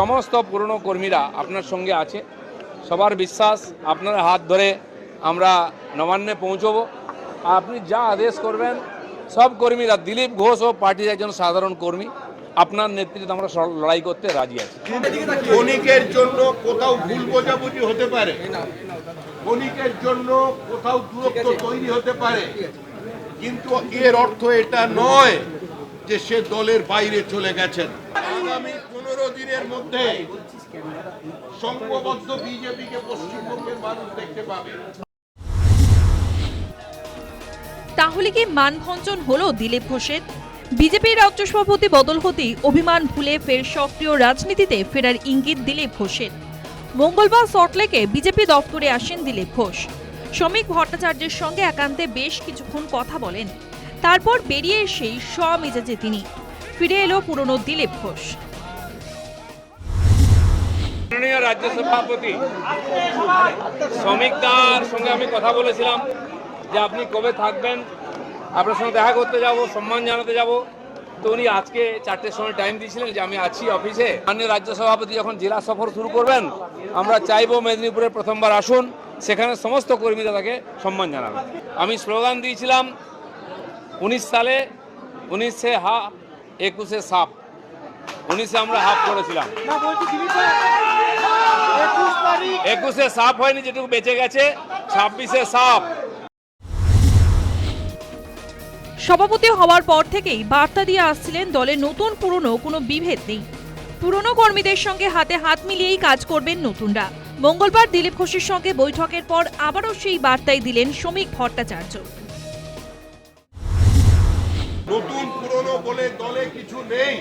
সমস্ত পুরনো কর্মীরা আপনার সঙ্গে আছে। সবার বিশ্বাস, আপনার হাত ধরে আমরা নবান্নে পৌঁছবো। আপনি যা আদেশ করবেন, সব কর্মীরা, দিলীপ ঘোষ ও পার্টির একজন সাধারণ কর্মী, আপনার নেতৃত্বে আমরা লড়াই করতে রাজি আছি। ক্ষণিকের জন্য কোথাও ভুল বোঝাবুঝি হতে পারে। ক্ষণিকের জন্য কোথাও দূরত্ব তৈরি হতে পারে। কিন্তু এর অর্থ এটা নয় যে সে দলের বাইরে চলে গেছেন। আগামী পনেরো দিনের মধ্যে সংঘবদ্ধ বিজেপিকে পশ্চিমবঙ্গের মানুষ দেখতে পাবে। তাহলে কি মানভঞ্জন হলো দিলীপ ঘোষের? বিজেপির রাজ্য সভাপতি বদল হতেই অভিমান ভুলে ফের সক্রিয় রাজনীতিতে ফেরার ইঙ্গিত দিলীপ ঘোষের। মঙ্গলবার সল্টলেকে বিজেপি দপ্তরে আসেন দিলীপ ঘোষ। শ্রমিক ভট্টাচার্যের সঙ্গে একান্তে বেশ কিছুক্ষণ কথা বলেন। তারপর বেরিয়ে এসেই স্বমেজাজে তিনি। ফিরে এলো পুরনো দিলীপ ঘোষ। রাজ্য সভাপতি শ্রমিকদার সঙ্গে আমি কথা বলেছিলাম যে আপনি কবে থাকবেন, আপনার সঙ্গে দেখা করতে যাব, সম্মান জানাতে যাব। তো উনি আজকে চারটের সময় টাইম দিয়েছিলেন যে আমি আছি অফিসে মাননীয় রাজ্য সভাপতি যখন জেলা সফর শুরু করবেন, আমরা চাইব মেদিনীপুরে প্রথমবার আসুন, সেখানে সমস্ত কর্মীরা তাকে সম্মান জানাবেন। আমি স্লোগান দিয়েছিলাম, উনিশ সালে উনিশে হা একুশে সাপ। উনিশে আমরা হাফ করেছিলাম। একুশে সাপ হয়নি যেটুকু বেঁচে গেছে ছাব্বিশে সাপ। সভাপতি হওয়ার পর থেকেই বার্তা দিয়ে আসছিলেন দলে নতুন পুরনো কোনো বিভেদ নেই। পুরনো কর্মীদের সঙ্গে হাতে হাত মিলিয়েই কাজ করবেন নতুনরা। মঙ্গলবার দিলীপ ঘোষের সঙ্গে বৈঠকের পর আবারও সেই বার্তাই দিলেন শ্রমিক ভট্টাচার্য। নতুন, পুরনো বলে দলে কিছু নেই।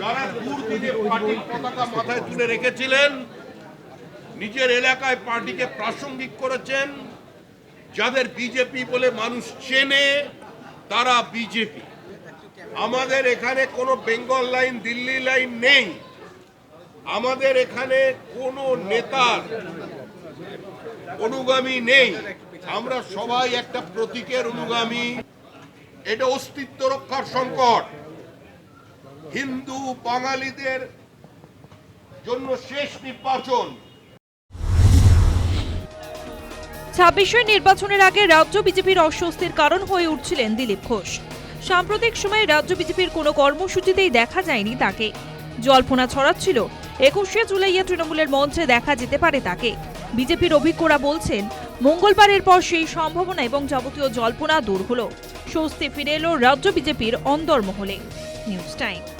যারা দুর্দিনে পার্টির পতাকা মাথায় তুলে রেখেছিলেন, নিজের এলাকায় পার্টিকে প্রাসঙ্গিক করেছেন, যাদের বিজেপি বলে মানুষ চেনে, তারা বিজেপি। আমাদের এখানে কোনো বেঙ্গল লাইন, দিল্লি লাইন নেই। আমাদের এখানে কোনো নেতার অনুগামী নেই। আমরা সবাই একটা প্রতীকের অনুগামী। এটা অস্তিত্ব রক্ষার সংকট। হিন্দু বাঙালিদের জন্য শেষ নির্বাচন। ছাব্বিশের নির্বাচনের আগে রাজ্য বিজেপির অস্বস্তির কারণ হয়ে উঠছিলেন দিলীপ ঘোষ। সাম্প্রতিক সময়ে রাজ্য বিজেপির কোনো কর্মসূচিতেই দেখা যায়নি তাকে। জল্পনা ছড়াচ্ছিল, একুশে জুলাইয়ে তৃণমূলের মঞ্চে দেখা যেতে পারে তাকে। বিজেপির অভিজ্ঞরা বলছেন, মঙ্গলবারের পর সেই সম্ভাবনা এবং যাবতীয় জল্পনা দূর হলো। স্বস্তি ফিরে এলো রাজ্য বিজেপির অন্দরমহলে। News time.